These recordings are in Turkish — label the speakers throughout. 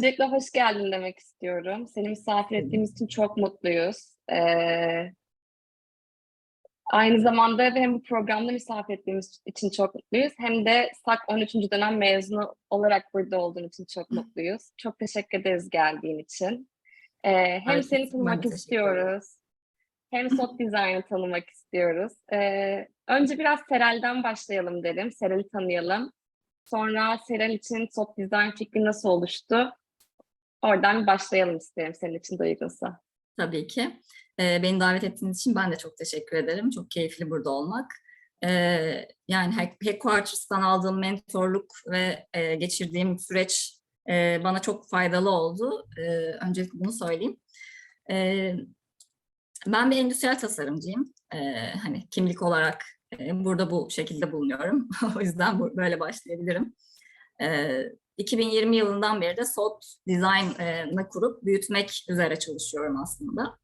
Speaker 1: Öncelikle hoş geldin demek istiyorum. Seni misafir ettiğimiz için çok mutluyuz. Ee, aynı zamanda hem bu programda misafir ettiğimiz için çok mutluyuz. Hem de SAK 13. dönem mezunu olarak burada olduğun için çok mutluyuz. Çok teşekkür ederiz geldiğin için. Ee, hem
Speaker 2: Evet,
Speaker 1: seni tanımak istiyoruz. Hem Sot Design'ı tanımak istiyoruz. Ee, önce biraz Serel'den başlayalım derim. Serel'i tanıyalım. Sonra Serel için Sot Design fikri nasıl oluştu? Oradan başlayalım isterim senin için de uygunsa.
Speaker 2: Tabii ki. Ee, beni davet ettiğiniz için ben de çok teşekkür ederim. Çok keyifli burada olmak. Ee, yani Headquarters'tan aldığım mentorluk ve e, geçirdiğim süreç e, bana çok faydalı oldu. Ee, öncelikle bunu söyleyeyim. Ben bir endüstriyel tasarımcıyım. Hani kimlik olarak e, burada bu şekilde bulunuyorum. o yüzden böyle başlayabilirim. 2020 yılından beri de SOT Design'ı kurup büyütmek üzere çalışıyorum aslında.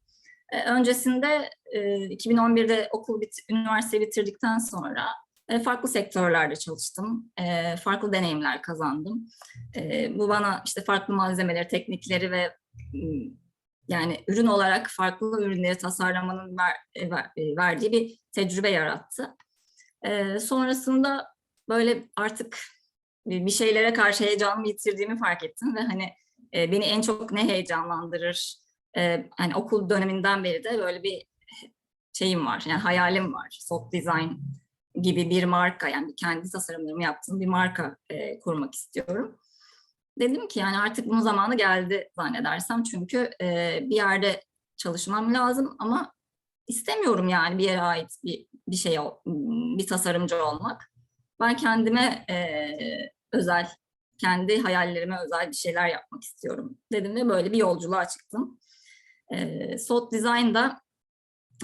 Speaker 2: Ee, öncesinde e, 2011'de okul bit üniversite bitirdikten sonra e, farklı sektörlerde çalıştım. E, farklı deneyimler kazandım. E, bu bana işte farklı malzemeleri, teknikleri ve yani ürün olarak farklı ürünleri tasarlamanın ver, e, ver- e, verdiği bir tecrübe yarattı. E, sonrasında böyle artık bir bir şeylere karşı heyecanımı yitirdiğimi fark ettim ve hani e, beni en çok ne heyecanlandırır? E, hani okul döneminden beri de böyle bir şeyim var, yani hayalim var. Soft Design gibi bir marka, yani kendi tasarımlarımı yaptığım bir marka e, kurmak istiyorum. Dedim ki yani artık bunun zamanı geldi zannedersem çünkü e, bir yerde çalışmam lazım ama istemiyorum yani bir yere ait bir, bir şey, bir tasarımcı olmak. Ben kendime e, özel, kendi hayallerime özel bir şeyler yapmak istiyorum dedim ve böyle bir yolculuğa çıktım. E, Sot Design'da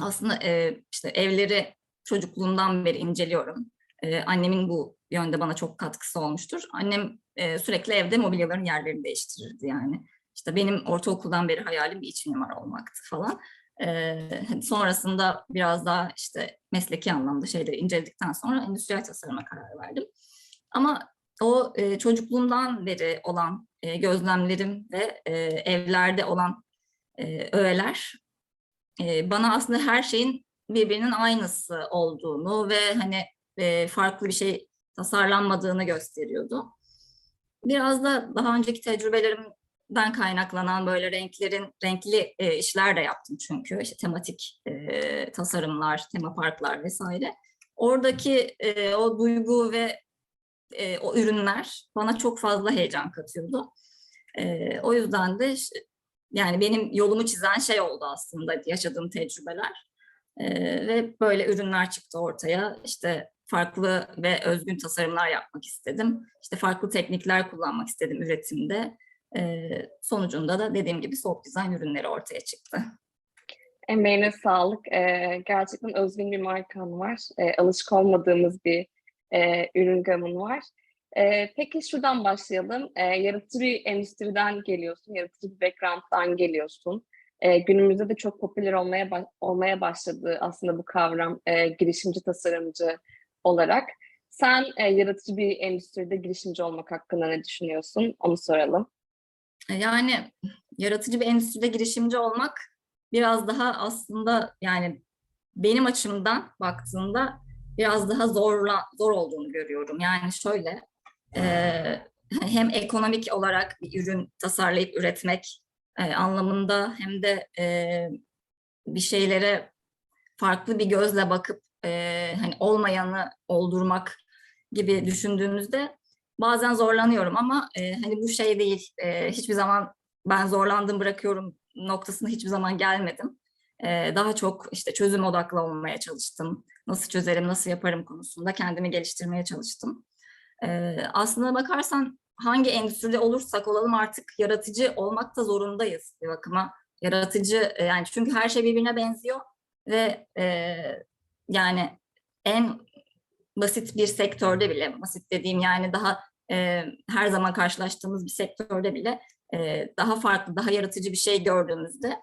Speaker 2: aslında e, işte evleri çocukluğumdan beri inceliyorum. E, annemin bu yönde bana çok katkısı olmuştur. Annem e, sürekli evde mobilyaların yerlerini değiştirirdi yani. İşte benim ortaokuldan beri hayalim bir iç mimar olmaktı falan. Ee, sonrasında biraz daha işte mesleki anlamda şeyleri inceledikten sonra endüstriyel tasarıma karar verdim. Ama o e, çocukluğumdan beri olan e, gözlemlerim ve e, evlerde olan e, öğeler e, bana aslında her şeyin birbirinin aynısı olduğunu ve hani e, farklı bir şey tasarlanmadığını gösteriyordu. Biraz da daha önceki tecrübelerimden kaynaklanan böyle renklerin renkli e, işler de yaptım çünkü işte tematik e, tasarımlar, tema parklar vesaire. Oradaki e, o duygu ve e, o ürünler bana çok fazla heyecan katıyordu. E, o yüzden de yani benim yolumu çizen şey oldu aslında yaşadığım tecrübeler. E, ve böyle ürünler çıktı ortaya. İşte farklı ve özgün tasarımlar yapmak istedim. İşte farklı teknikler kullanmak istedim üretimde. E, sonucunda da dediğim gibi soft design ürünleri ortaya çıktı.
Speaker 1: Emeğine sağlık. Ee, gerçekten özgün bir markan var. Ee, alışık olmadığımız bir e, ürün gamın var. Ee, peki şuradan başlayalım. Ee, yaratıcı bir endüstriden geliyorsun, yaratıcı bir background'dan geliyorsun. Ee, günümüzde de çok popüler olmaya olmaya başladı aslında bu kavram e, girişimci tasarımcı olarak. Sen e, yaratıcı bir endüstride girişimci olmak hakkında ne düşünüyorsun? Onu soralım.
Speaker 2: E, Yani yaratıcı bir endüstride girişimci olmak biraz daha aslında yani benim açımdan baktığında biraz daha zorla zor olduğunu görüyorum. Yani şöyle e, hem ekonomik olarak bir ürün tasarlayıp üretmek e, anlamında hem de e, bir şeylere farklı bir gözle bakıp e, hani olmayanı oldurmak gibi düşündüğümüzde bazen zorlanıyorum ama e, hani bu şey değil. E, hiçbir zaman ben zorlandım bırakıyorum noktasına hiçbir zaman gelmedim. E, daha çok işte çözüm odaklı olmaya çalıştım. Nasıl çözerim, nasıl yaparım konusunda kendimi geliştirmeye çalıştım. Aslına bakarsan hangi endüstride olursak olalım artık yaratıcı olmakta zorundayız bir bakıma. Yaratıcı e, yani çünkü her şey birbirine benziyor ve e, yani en basit bir sektörde bile, basit dediğim yani daha e, her zaman karşılaştığımız bir sektörde bile daha farklı, daha yaratıcı bir şey gördüğümüzde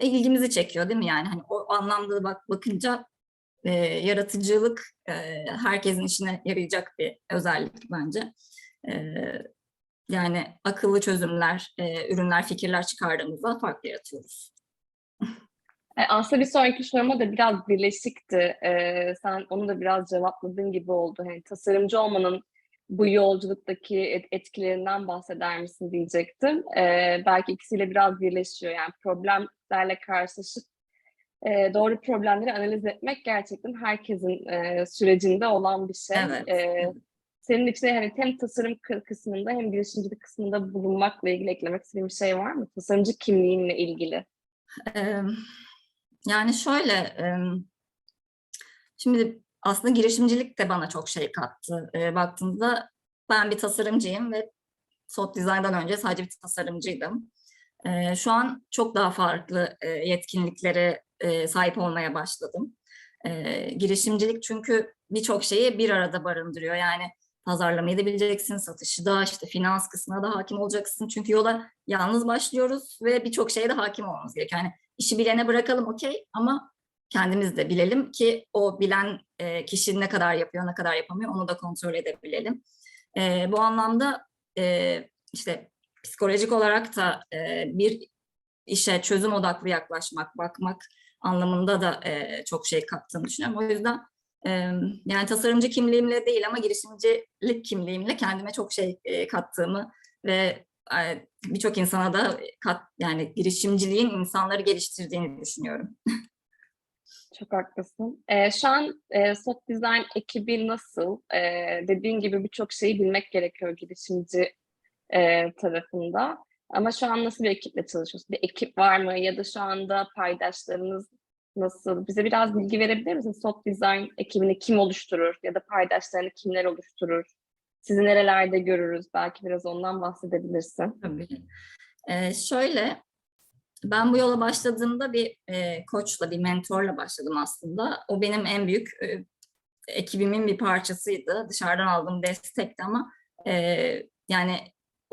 Speaker 2: ilgimizi çekiyor değil mi? Yani hani o anlamda bak bakınca e, yaratıcılık e, herkesin işine yarayacak bir özellik bence. E, yani akıllı çözümler, e, ürünler, fikirler çıkardığımızda fark yaratıyoruz.
Speaker 1: E, Aslında bir sonraki soruma da biraz birleşikti. E, sen onu da biraz cevapladığın gibi oldu. Hani tasarımcı olmanın bu yolculuktaki et- etkilerinden bahseder misin diyecektim. E, belki ikisiyle biraz birleşiyor. Yani problemlerle karşılaşıp e, doğru problemleri analiz etmek gerçekten herkesin e, sürecinde olan bir şey.
Speaker 2: Evet,
Speaker 1: E, senin için hani hem tasarım kı- kısmında hem girişimcilik kısmında bulunmakla ilgili eklemek istediğin bir şey var mı? Tasarımcı kimliğinle ilgili.
Speaker 2: Yani şöyle, şimdi aslında girişimcilik de bana çok şey kattı. Eee, baktığınızda ben bir tasarımcıyım ve Sot Design'dan önce sadece bir tasarımcıydım. Şu an çok daha farklı yetkinliklere sahip olmaya başladım. Girişimcilik çünkü birçok şeyi bir arada barındırıyor. Yani pazarlamayı da bileceksin, satışı da, işte finans kısmına da hakim olacaksın. Çünkü yola yalnız başlıyoruz ve birçok şeye de hakim olmamız gerekiyor. Yani işi bilene bırakalım okey ama kendimiz de bilelim ki o bilen kişi ne kadar yapıyor, ne kadar yapamıyor onu da kontrol edebilelim. Bu anlamda işte psikolojik olarak da e, bir işe çözüm odaklı yaklaşmak, bakmak anlamında da e, çok şey kattığını düşünüyorum. O yüzden e, yani tasarımcı kimliğimle değil ama girişimcilik kimliğimle kendime çok şey e, kattığımı ve e, birçok insana da kat yani girişimciliğin insanları geliştirdiğini düşünüyorum.
Speaker 1: Çok haklısın. Ee, şu an e, Soft Design ekibi nasıl? Ee, dediğin gibi birçok şeyi bilmek gerekiyor girişimci e, tarafında. Ama şu an nasıl bir ekiple çalışıyorsun? Bir ekip var mı? Ya da şu anda paydaşlarınız nasıl? Bize biraz bilgi verebilir misin? Soft Design ekibini kim oluşturur? Ya da paydaşlarını kimler oluşturur? Sizi nerelerde görürüz? Belki biraz ondan bahsedebilirsin.
Speaker 2: Tabii. Ee, şöyle, ben bu yola başladığımda bir e, koçla, bir mentorla başladım aslında. O benim en büyük e, ekibimin bir parçasıydı. Dışarıdan aldığım destekti ama e, yani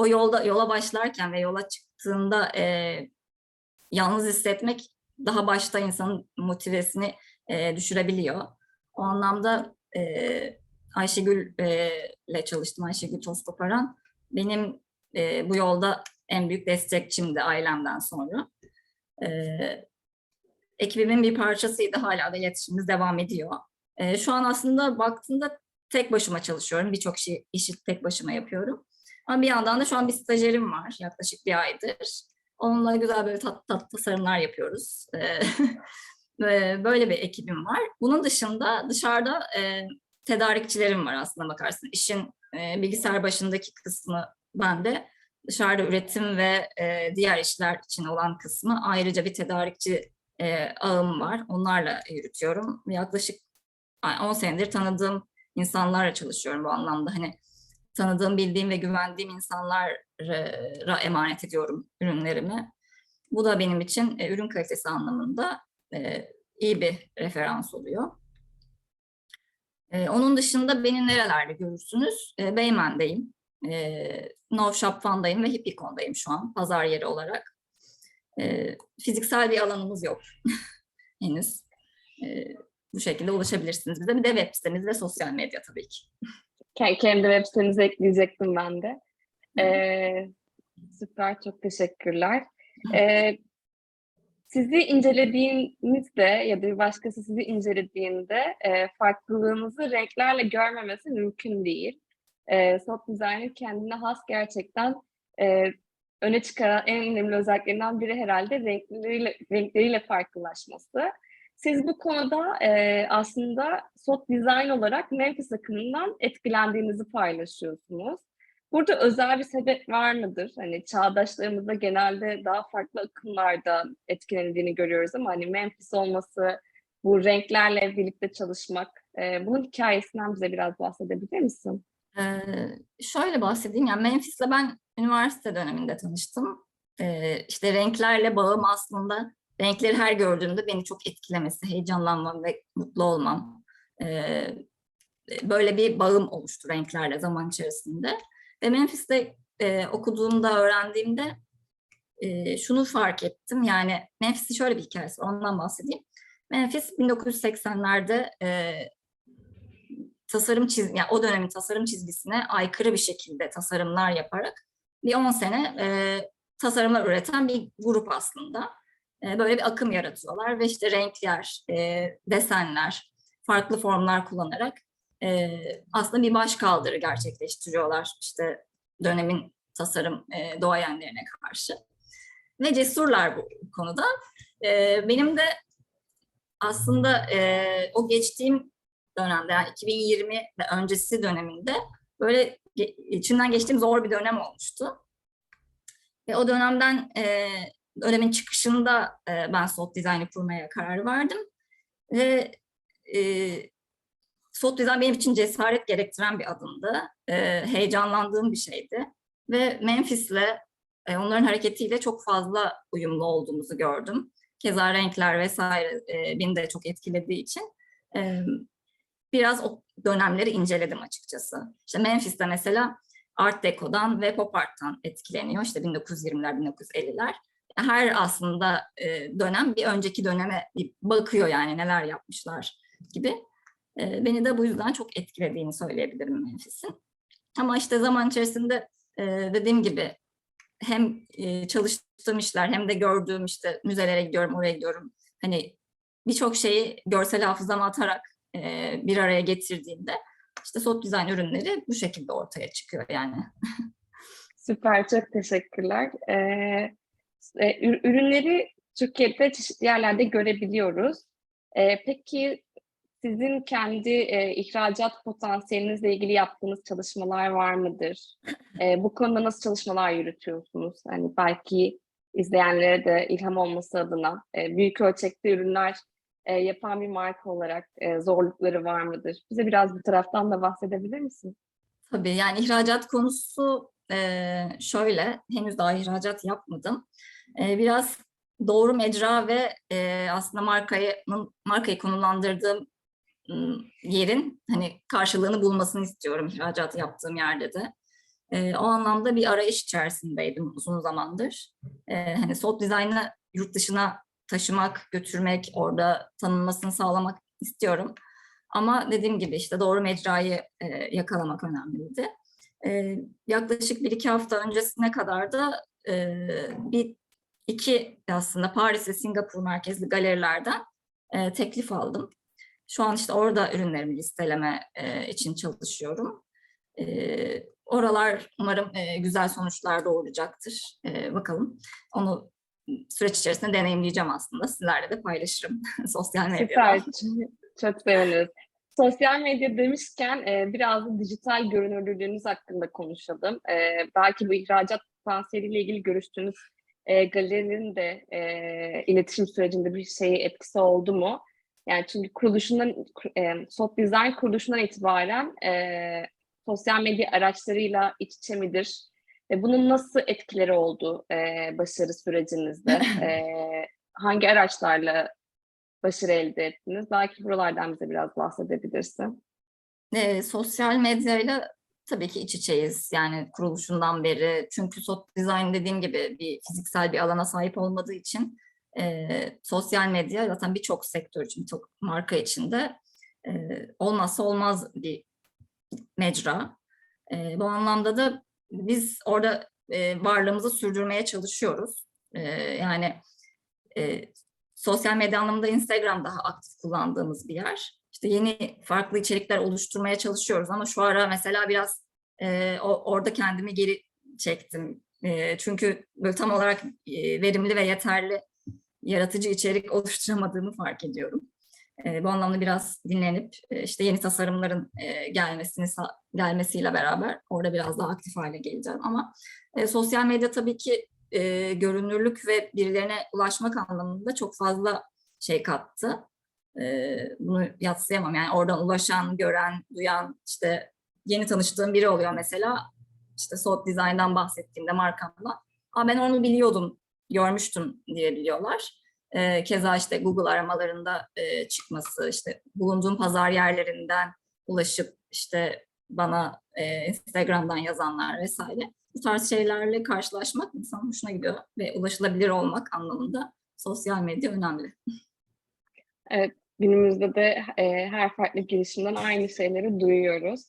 Speaker 2: o yolda yola başlarken ve yola çıktığında e, yalnız hissetmek daha başta insanın motivesini e, düşürebiliyor. O anlamda e, Ayşegül e, çalıştım. Ayşegül Tostoparan. Benim e, bu yolda en büyük destekçimdi ailemden sonra. E, ekibimin bir parçasıydı. Hala da iletişimimiz devam ediyor. E, şu an aslında baktığında tek başıma çalışıyorum. Birçok şey, işi tek başıma yapıyorum. Ama bir yandan da şu an bir stajyerim var yaklaşık bir aydır. Onunla güzel böyle tat, tat tasarımlar yapıyoruz. E, ve böyle bir ekibim var. Bunun dışında dışarıda e, tedarikçilerim var aslında bakarsın. İşin e, bilgisayar başındaki kısmı bende. Dışarıda üretim ve e, diğer işler için olan kısmı ayrıca bir tedarikçi ağım var. Onlarla yürütüyorum. Yaklaşık 10 senedir tanıdığım insanlarla çalışıyorum bu anlamda. Hani tanıdığım, bildiğim ve güvendiğim insanlara emanet ediyorum ürünlerimi. Bu da benim için e, ürün kalitesi anlamında e, iyi bir referans oluyor. E, onun dışında beni nerelerde görürsünüz? E, Beymen'deyim. E, No Shop Fun'dayım ve Hippikon'dayım şu an pazar yeri olarak. E, fiziksel bir alanımız yok henüz. E, bu şekilde ulaşabilirsiniz bize. Bir de web sitemiz ve sosyal medya tabii ki.
Speaker 1: Ke- Kendi web sitenize ekleyecektim ben de. Ee, süper, çok teşekkürler. Ee, sizi incelediğinizde ya da bir başkası sizi incelediğinde e, farklılığınızı renklerle görmemesi mümkün değil. E, soft design'in kendine has gerçekten e, öne çıkaran en önemli özelliklerinden biri herhalde renkleriyle, renkleriyle farklılaşması. Siz bu konuda e, aslında soft design olarak Memphis akımından etkilendiğinizi paylaşıyorsunuz. Burada özel bir sebep var mıdır? Hani çağdaşlarımızda genelde daha farklı akımlarda etkilendiğini görüyoruz ama hani Memphis olması, bu renklerle birlikte çalışmak, e, bunun hikayesinden bize biraz bahsedebilir misin?
Speaker 2: Ee, şöyle bahsedeyim, yani Memphis'le ben üniversite döneminde tanıştım. Ee, işte renklerle bağım aslında renkleri her gördüğümde beni çok etkilemesi, heyecanlanmam ve mutlu olmam. Ee, böyle bir bağım oluştu renklerle zaman içerisinde. Ve Memphis'te e, okuduğumda, öğrendiğimde e, şunu fark ettim. Yani Memphis'in şöyle bir hikayesi ondan bahsedeyim. Memphis 1980'lerde e, tasarım çiz yani o dönemin tasarım çizgisine aykırı bir şekilde tasarımlar yaparak bir 10 sene e, tasarımlar üreten bir grup aslında. E, böyle bir akım yaratıyorlar ve işte renkler, e, desenler, farklı formlar kullanarak e, aslında bir baş kaldırı gerçekleştiriyorlar işte dönemin tasarım e, doğayenlerine karşı. Ve cesurlar bu konuda. Benim de aslında o geçtiğim dönemde yani 2020 ve öncesi döneminde böyle içinden geçtiğim zor bir dönem olmuştu. Ve o dönemden dönemin çıkışında e, ben SOT dizaynı kurmaya karar verdim. Ve e, SOT dizayn benim için cesaret gerektiren bir adımdı. E, heyecanlandığım bir şeydi. Ve Memphis'le e, onların hareketiyle çok fazla uyumlu olduğumuzu gördüm. Keza renkler vesaire e, beni de çok etkilediği için e, biraz o dönemleri inceledim açıkçası. İşte Memphis'te mesela Art Deco'dan ve Pop Art'tan etkileniyor. İşte 1920'ler, 1950'ler. Her aslında e, dönem bir önceki döneme bakıyor yani neler yapmışlar gibi. E, beni de bu yüzden çok etkilediğini söyleyebilirim Memphis'in. Ama işte zaman içerisinde e, dediğim gibi hem e, çalıştığım işler hem de gördüğüm işte müzelere gidiyorum, oraya gidiyorum. Hani birçok şeyi görsel hafızama atarak e, bir araya getirdiğimde işte soft dizayn ürünleri bu şekilde ortaya çıkıyor yani.
Speaker 1: Süper, çok teşekkürler. Ee, e, ür- ürünleri Türkiye'de çeşitli yerlerde görebiliyoruz. Ee, peki sizin kendi e, ihracat potansiyelinizle ilgili yaptığınız çalışmalar var mıdır? Bu konuda nasıl çalışmalar yürütüyorsunuz? Hani belki izleyenlere de ilham olması adına e, büyük ölçekli ürünler e, yapan bir marka olarak e, zorlukları var mıdır? Bize biraz bu taraftan da bahsedebilir misin?
Speaker 2: Tabii yani ihracat konusu e, şöyle, henüz daha ihracat yapmadım. E, biraz doğru mecra ve e, aslında markayı markayı konumlandırdığım ım, yerin hani karşılığını bulmasını istiyorum ihracat yaptığım yerde de. E, o anlamda bir arayış içerisindeydim uzun zamandır. E, hani soft dizaynı yurt dışına taşımak, götürmek, orada tanınmasını sağlamak istiyorum. Ama dediğim gibi işte doğru mecrayı e, yakalamak önemliydi. E, yaklaşık bir iki hafta öncesine kadar da e, bir iki aslında Paris ve Singapur merkezli galerilerden e, teklif aldım. Şu an işte orada ürünlerimi listeleme e, için çalışıyorum. E, oralar umarım e, güzel sonuçlar doğuracaktır. E, bakalım. Onu süreç içerisinde deneyimleyeceğim aslında. Sizlerle de paylaşırım sosyal medyada.
Speaker 1: Süper, çok seviniriz. Sosyal medya demişken e, biraz da dijital görünürlüğünüz hakkında konuşalım. E, belki bu ihracat potansiyeliyle ilgili görüştüğünüz e, galerinin de e, iletişim sürecinde bir şey etkisi oldu mu? Yani çünkü kuruluşundan, e, Soft Design kuruluşundan itibaren e, sosyal medya araçlarıyla iç içe midir? Ve bunun nasıl etkileri oldu e, başarı sürecinizde? E, hangi araçlarla başarı elde ettiniz? Belki buralardan bize biraz bahsedebilirsin.
Speaker 2: E, sosyal medyayla tabii ki iç içeyiz. Yani kuruluşundan beri. Çünkü soft design dediğim gibi bir fiziksel bir alana sahip olmadığı için e, sosyal medya zaten birçok sektör için, birçok marka için de e, olmazsa olmaz bir mecra. E, bu anlamda da biz orada e, varlığımızı sürdürmeye çalışıyoruz. E, yani e, sosyal medya anlamında Instagram daha aktif kullandığımız bir yer. İşte yeni farklı içerikler oluşturmaya çalışıyoruz ama şu ara mesela biraz e, orada kendimi geri çektim. E, çünkü böyle tam olarak e, verimli ve yeterli yaratıcı içerik oluşturamadığımı fark ediyorum. E, bu anlamda biraz dinlenip e, işte yeni tasarımların e, gelmesini gelmesiyle beraber orada biraz daha aktif hale geleceğim. Ama e, sosyal medya tabii ki e, görünürlük ve birilerine ulaşmak anlamında çok fazla şey kattı. E, bunu yatsıyamam. Yani oradan ulaşan, gören, duyan, işte yeni tanıştığım biri oluyor mesela. İşte Soft Design'dan bahsettiğimde markamla. Aa, ben onu biliyordum, görmüştüm diyebiliyorlar. E, keza işte Google aramalarında e, çıkması, işte bulunduğum pazar yerlerinden ulaşıp işte bana e, Instagram'dan yazanlar vesaire bu tarz şeylerle karşılaşmak insan hoşuna gidiyor ve ulaşılabilir olmak anlamında sosyal medya önemli.
Speaker 1: Evet, günümüzde de e, her farklı girişimden aynı şeyleri duyuyoruz.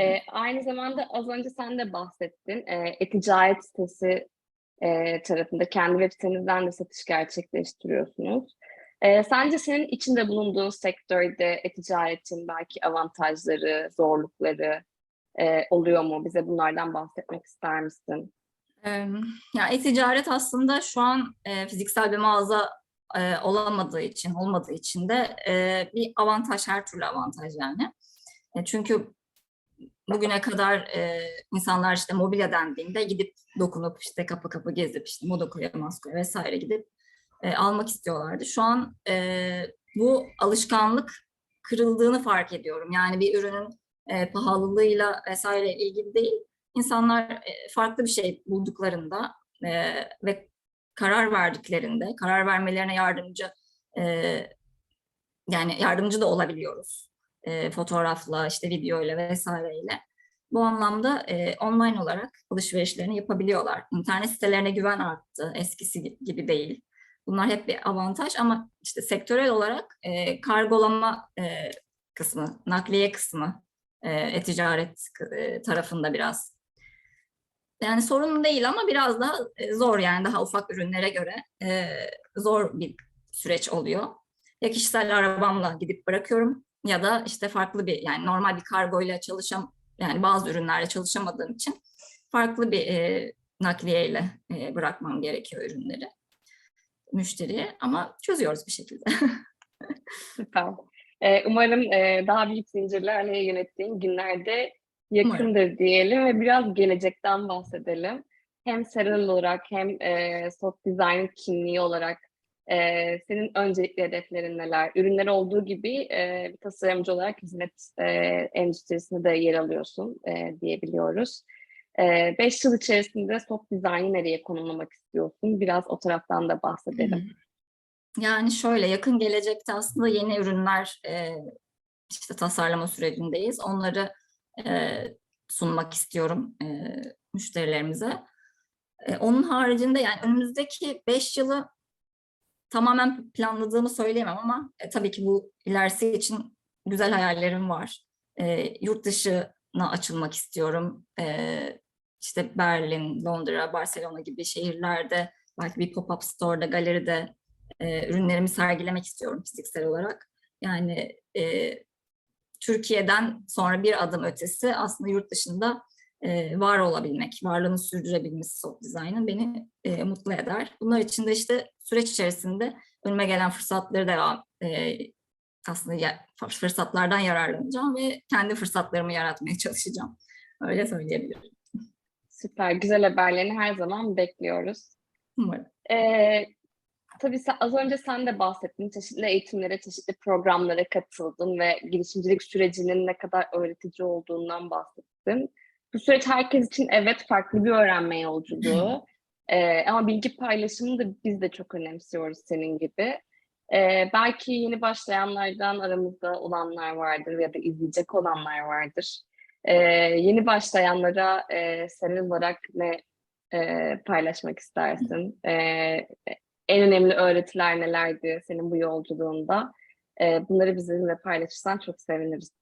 Speaker 1: E, aynı zamanda az önce sen de bahsettin. E, e-ticaret sitesi e, tarafında kendi web sitenizden de satış gerçekleştiriyorsunuz. E, sence senin içinde bulunduğun sektörde e-ticaretin belki avantajları, zorlukları e, oluyor mu? Bize bunlardan bahsetmek ister misin?
Speaker 2: Ya e-ticaret aslında şu an e, fiziksel bir mağaza e, olamadığı için, olmadığı için de e, bir avantaj, her türlü avantaj yani. E, çünkü bugüne kadar e, insanlar işte mobilya dendiğinde gidip dokunup işte kapı kapı gezip işte Modako'ya, Masko'ya vesaire gidip e, almak istiyorlardı. Şu an e, bu alışkanlık kırıldığını fark ediyorum. Yani bir ürünün e, pahalılığıyla vesaire ilgili değil. İnsanlar e, farklı bir şey bulduklarında e, ve karar verdiklerinde, karar vermelerine yardımcı e, yani yardımcı da olabiliyoruz. E, fotoğrafla, işte videoyla vesaireyle. Bu anlamda e, online olarak alışverişlerini yapabiliyorlar. İnternet sitelerine güven arttı, eskisi gibi değil. Bunlar hep bir avantaj ama işte sektörel olarak e, kargolama e, kısmı, nakliye kısmı, e-ticaret e, tarafında biraz yani sorun değil ama biraz daha e, zor yani daha ufak ürünlere göre e, zor bir süreç oluyor. Ya kişisel arabamla gidip bırakıyorum ya da işte farklı bir yani normal bir kargoyla çalışam yani bazı ürünlerle çalışamadığım için farklı bir e, nakliyeyle e, bırakmam gerekiyor ürünleri müşteriye ama çözüyoruz bir şekilde.
Speaker 1: Süper. E, umarım e, daha büyük zincirlerle yönettiğin günlerde yakındır diyelim ve biraz gelecekten bahsedelim. Hem Serel olarak hem e, soft design kimliği olarak e, senin öncelikli hedeflerin neler? Ürünler olduğu gibi e, bir tasarımcı olarak hizmet e, endüstrisinde de yer alıyorsun e, diyebiliyoruz. 5 yıl içerisinde soft design'i nereye konumlamak istiyorsun? Biraz o taraftan da bahsedelim.
Speaker 2: Yani şöyle yakın gelecekte aslında yeni ürünler e, işte tasarlama sürecindeyiz. Onları e, sunmak istiyorum e, müşterilerimize. E, onun haricinde yani önümüzdeki 5 yılı tamamen planladığımı söyleyemem ama e, tabii ki bu ilerisi için güzel hayallerim var. E, yurt dışına açılmak istiyorum. E, işte Berlin, Londra, Barcelona gibi şehirlerde belki bir pop-up store'da, galeride e, ürünlerimi sergilemek istiyorum fiziksel olarak. Yani e, Türkiye'den sonra bir adım ötesi aslında yurt dışında e, var olabilmek, varlığını sürdürebilmesi soft design'ın beni e, mutlu eder. Bunlar için de işte süreç içerisinde önüme gelen fırsatları devam e, aslında ya, fırsatlardan yararlanacağım ve kendi fırsatlarımı yaratmaya çalışacağım. Öyle söyleyebilirim.
Speaker 1: Süper, güzel haberlerini her zaman bekliyoruz.
Speaker 2: Umarım.
Speaker 1: Ee, tabii sen, az önce sen de bahsettin, çeşitli eğitimlere, çeşitli programlara katıldın ve girişimcilik sürecinin ne kadar öğretici olduğundan bahsettin. Bu süreç herkes için evet farklı bir öğrenme yolculuğu. ee, ama bilgi paylaşımını da biz de çok önemsiyoruz senin gibi. Ee, belki yeni başlayanlardan aramızda olanlar vardır ya da izleyecek olanlar vardır. Ee, yeni başlayanlara e, senin olarak ne e, paylaşmak istersin? Ee, en önemli öğretiler nelerdi senin bu yolculuğunda? Ee, bunları bizimle paylaşırsan çok seviniriz.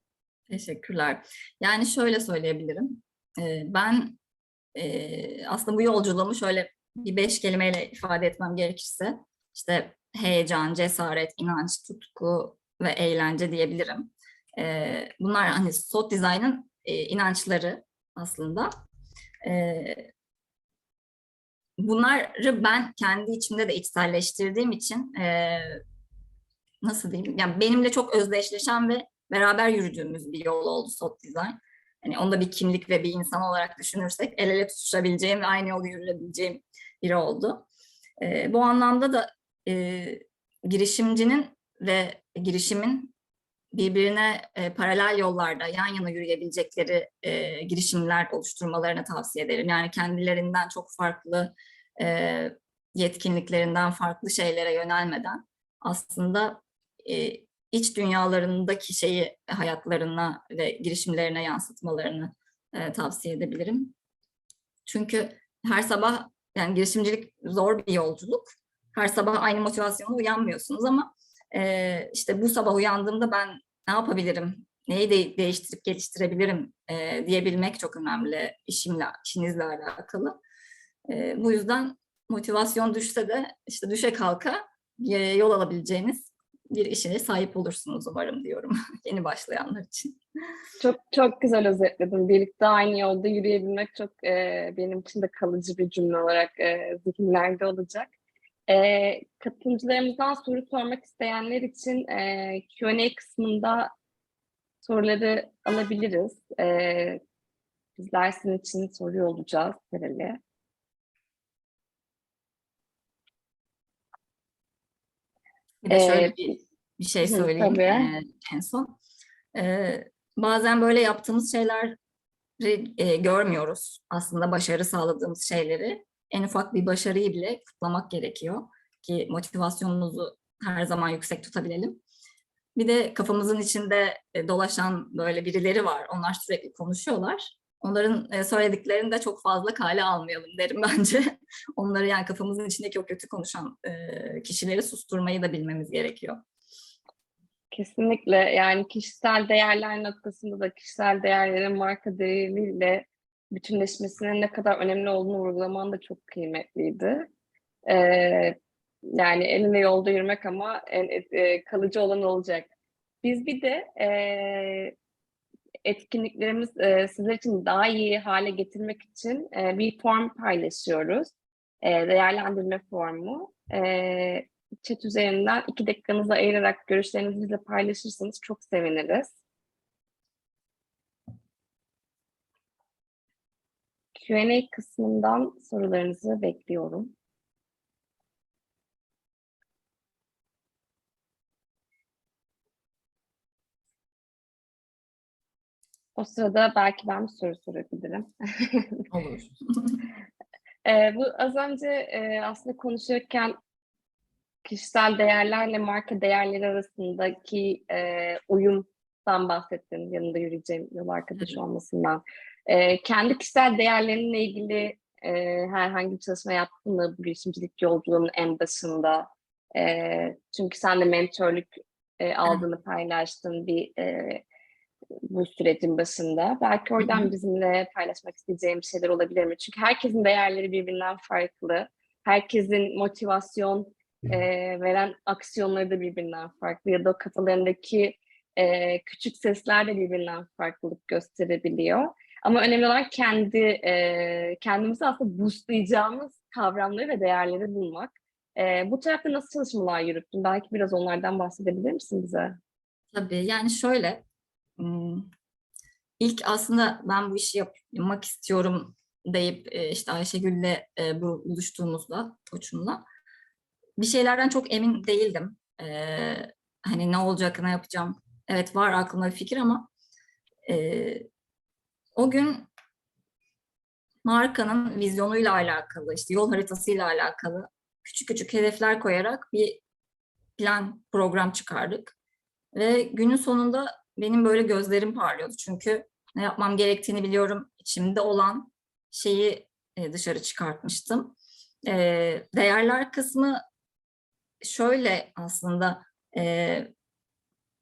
Speaker 2: Teşekkürler. Yani şöyle söyleyebilirim. Ee, ben e, aslında bu yolculuğumu şöyle bir beş kelimeyle ifade etmem gerekirse işte heyecan, cesaret, inanç, tutku ve eğlence diyebilirim. Ee, bunlar hani soft design'ın e, inançları aslında. Bunları ben kendi içimde de içselleştirdiğim için e, nasıl diyeyim? Yani benimle çok özdeşleşen ve beraber yürüdüğümüz bir yol oldu soft design. Hani onu da bir kimlik ve bir insan olarak düşünürsek el ele tutuşabileceğim ve aynı yolu yürüyebileceğim biri oldu. E, bu anlamda da e, girişimcinin ve girişimin birbirine e, paralel yollarda yan yana yürüyebilecekleri e, girişimler oluşturmalarını tavsiye ederim. Yani kendilerinden çok farklı e, yetkinliklerinden farklı şeylere yönelmeden aslında e, iç dünyalarındaki şeyi hayatlarına ve girişimlerine yansıtmalarını e, tavsiye edebilirim. Çünkü her sabah yani girişimcilik zor bir yolculuk. Her sabah aynı motivasyonla uyanmıyorsunuz ama e, işte bu sabah uyandığımda ben ne yapabilirim neyi de değiştirip geliştirebilirim e, diyebilmek çok önemli işimle, işinizle alakalı. E, bu yüzden motivasyon düşse de işte düşe kalka e, yol alabileceğiniz bir işine sahip olursunuz umarım diyorum yeni başlayanlar için.
Speaker 1: Çok çok güzel özetledin. Birlikte aynı yolda yürüyebilmek çok e, benim için de kalıcı bir cümle olarak e, zihinlerde olacak. E, katılımcılarımızdan soru sormak isteyenler için e, Q&A kısmında soruları alabiliriz. E, bizler sizin için soruyor olacağız herhalde.
Speaker 2: Bir de şöyle
Speaker 1: Ee,
Speaker 2: bir, bir şey söyleyeyim
Speaker 1: tabii.
Speaker 2: e, en son. E, bazen böyle yaptığımız şeyleri e, görmüyoruz. Aslında başarı sağladığımız şeyleri. En ufak bir başarıyı bile kutlamak gerekiyor ki motivasyonumuzu her zaman yüksek tutabilelim. Bir de kafamızın içinde e, dolaşan böyle birileri var. Onlar sürekli konuşuyorlar. Onların e, söylediklerini de çok fazla kale almayalım derim bence. Onları yani kafamızın içindeki o kötü konuşan e, kişileri susturmayı da bilmemiz gerekiyor.
Speaker 1: Kesinlikle yani kişisel değerler noktasında da kişisel değerlerin marka değeriyle bütünleşmesinin ne kadar önemli olduğunu vurgulaman da çok kıymetliydi. Ee, yani eline yolda yürümek ama en, e, kalıcı olan olacak. Biz bir de e, etkinliklerimiz e, sizler için daha iyi hale getirmek için e, bir form paylaşıyoruz. E, değerlendirme formu. E, chat üzerinden iki dakikanızı ayırarak görüşlerinizi bizle paylaşırsanız çok seviniriz. Q&A kısmından sorularınızı bekliyorum. O sırada belki ben bir soru sorabilirim.
Speaker 2: Olur.
Speaker 1: Ee, bu az önce e, aslında konuşurken kişisel değerlerle marka değerleri arasındaki e, uyumdan bahsettin. Yanında yürüyeceğim yol arkadaşı olmasından. E, kendi kişisel değerlerinle ilgili e, herhangi bir çalışma yaptın mı bu girişimcilik yolculuğunun en başında? E, çünkü sen de mentörlük e, aldığını paylaştın bir e, bu sürecin başında. Belki oradan bizimle paylaşmak isteyeceğim şeyler olabilir mi? Çünkü herkesin değerleri birbirinden farklı. Herkesin motivasyon e, veren aksiyonları da birbirinden farklı. Ya da kafalarındaki e, küçük sesler de birbirinden farklılık gösterebiliyor. Ama önemli olan kendi e, kendimizi aslında boostlayacağımız kavramları ve değerleri bulmak. E, bu tarafta nasıl çalışmalar yürüttün? Belki biraz onlardan bahsedebilir misin bize?
Speaker 2: Tabii yani şöyle ilk aslında ben bu işi yapmak istiyorum deyip işte Ayşegül'le bu buluştuğumuzda Koç'umla bir şeylerden çok emin değildim. Ee, hani ne olacak, ne yapacağım. Evet var aklımda bir fikir ama e, o gün markanın vizyonuyla alakalı, işte yol haritasıyla alakalı küçük küçük hedefler koyarak bir plan, program çıkardık. Ve günün sonunda benim böyle gözlerim parlıyordu. Çünkü ne yapmam gerektiğini biliyorum. İçimde olan şeyi e, dışarı çıkartmıştım. E, değerler kısmı şöyle aslında e,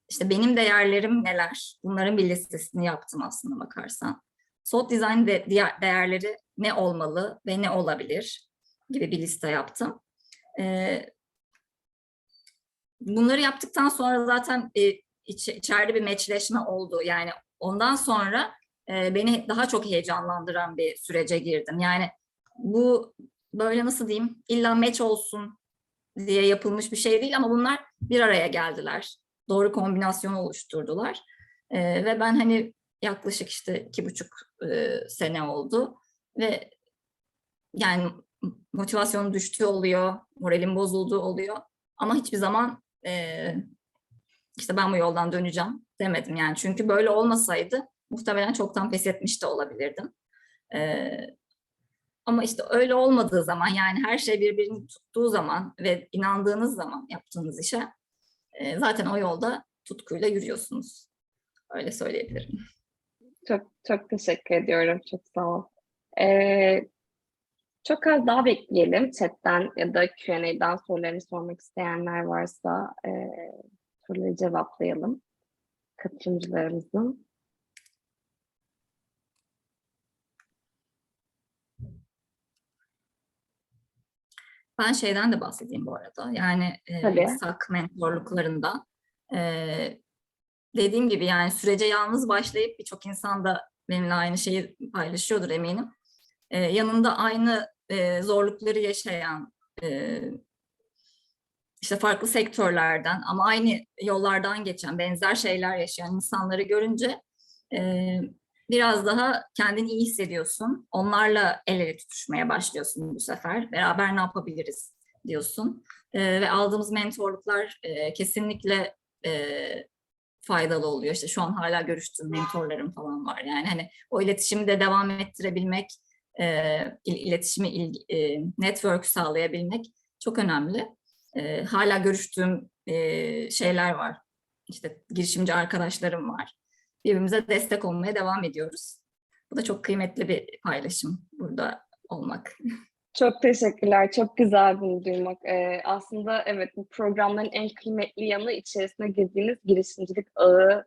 Speaker 2: işte benim değerlerim neler? Bunların bir listesini yaptım aslında bakarsan. SOT Design de, diğer değerleri ne olmalı ve ne olabilir gibi bir liste yaptım. Bunları yaptıktan sonra zaten e, iç, içeride bir meçleşme oldu. Yani ondan sonra e, beni daha çok heyecanlandıran bir sürece girdim. Yani bu böyle nasıl diyeyim illa meç olsun diye yapılmış bir şey değil ama bunlar bir araya geldiler. Doğru kombinasyon oluşturdular. E, ve ben hani yaklaşık işte iki buçuk e, sene oldu ve yani motivasyonum düştüğü oluyor, moralim bozulduğu oluyor ama hiçbir zaman e, işte ben bu yoldan döneceğim demedim yani çünkü böyle olmasaydı muhtemelen çoktan pes etmiş de olabilirdim. E, ama işte öyle olmadığı zaman yani her şey birbirini tuttuğu zaman ve inandığınız zaman yaptığınız işe e, zaten o yolda tutkuyla yürüyorsunuz. Öyle söyleyebilirim.
Speaker 1: Çok çok teşekkür ediyorum. Çok sağ ol. Ee, çok az daha bekleyelim. Chat'ten ya da Q&A'dan sorularını sormak isteyenler varsa e, soruları cevaplayalım. katılımcılarımızın.
Speaker 2: Ben şeyden de bahsedeyim bu arada. Yani e. SAK mentorluklarında e, dediğim gibi yani sürece yalnız başlayıp birçok insan da benimle aynı şeyi paylaşıyordur eminim. E, yanında aynı e, zorlukları yaşayan e, işte farklı sektörlerden ama aynı yollardan geçen benzer şeyler yaşayan insanları görünce e, biraz daha kendini iyi hissediyorsun. Onlarla el ele tutuşmaya başlıyorsun bu sefer. Beraber ne yapabiliriz diyorsun. Ee, ve aldığımız mentorluklar e, kesinlikle e, faydalı oluyor. İşte şu an hala görüştüğüm mentorlarım falan var. Yani hani o iletişimi de devam ettirebilmek, e, il- iletişimi, il- e, network sağlayabilmek çok önemli. E, hala görüştüğüm e, şeyler var. İşte girişimci arkadaşlarım var birbirimize destek olmaya devam ediyoruz. Bu da çok kıymetli bir paylaşım burada olmak.
Speaker 1: Çok teşekkürler. Çok güzel bunu duymak. Ee, aslında evet bu programların en kıymetli yanı içerisine girdiğiniz girişimcilik ağı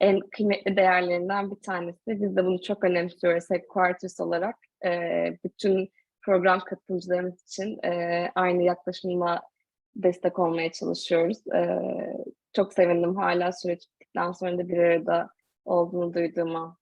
Speaker 1: en kıymetli değerlerinden bir tanesi. Biz de bunu çok önemsiyoruz Headquarters olarak. Ee, bütün program katılımcılarımız için e, aynı yaklaşımla destek olmaya çalışıyoruz. Ee, çok sevindim hala süreç bittikten sonra da bir arada olduğunu duyduğuma.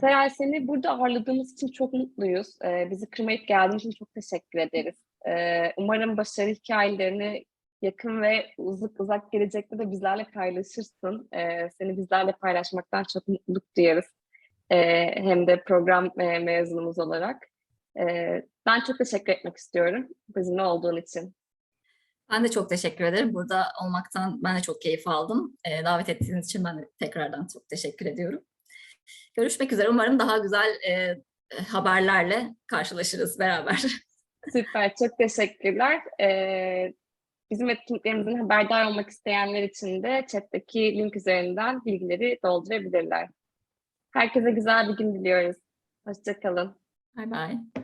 Speaker 1: Seray seni burada ağırladığımız için çok mutluyuz. Ee, bizi kırmayıp geldiğin için çok teşekkür ederiz. Ee, umarım başarı hikayelerini yakın ve uzak uzak gelecekte de bizlerle paylaşırsın. Ee, seni bizlerle paylaşmaktan çok mutluluk duyarız. Ee, hem de program e, mezunumuz olarak. Ee, ben çok teşekkür etmek istiyorum bizimle olduğun için.
Speaker 2: Ben de çok teşekkür ederim. Burada olmaktan ben de çok keyif aldım. Ee, davet ettiğiniz için ben de tekrardan çok teşekkür ediyorum. Görüşmek üzere. Umarım daha güzel e, haberlerle karşılaşırız beraber.
Speaker 1: Süper, çok teşekkürler. Ee, bizim etkinliklerimizin haberdar olmak isteyenler için de chat'teki link üzerinden bilgileri doldurabilirler. Herkese güzel bir gün diliyoruz. Hoşçakalın.
Speaker 2: Bye bye.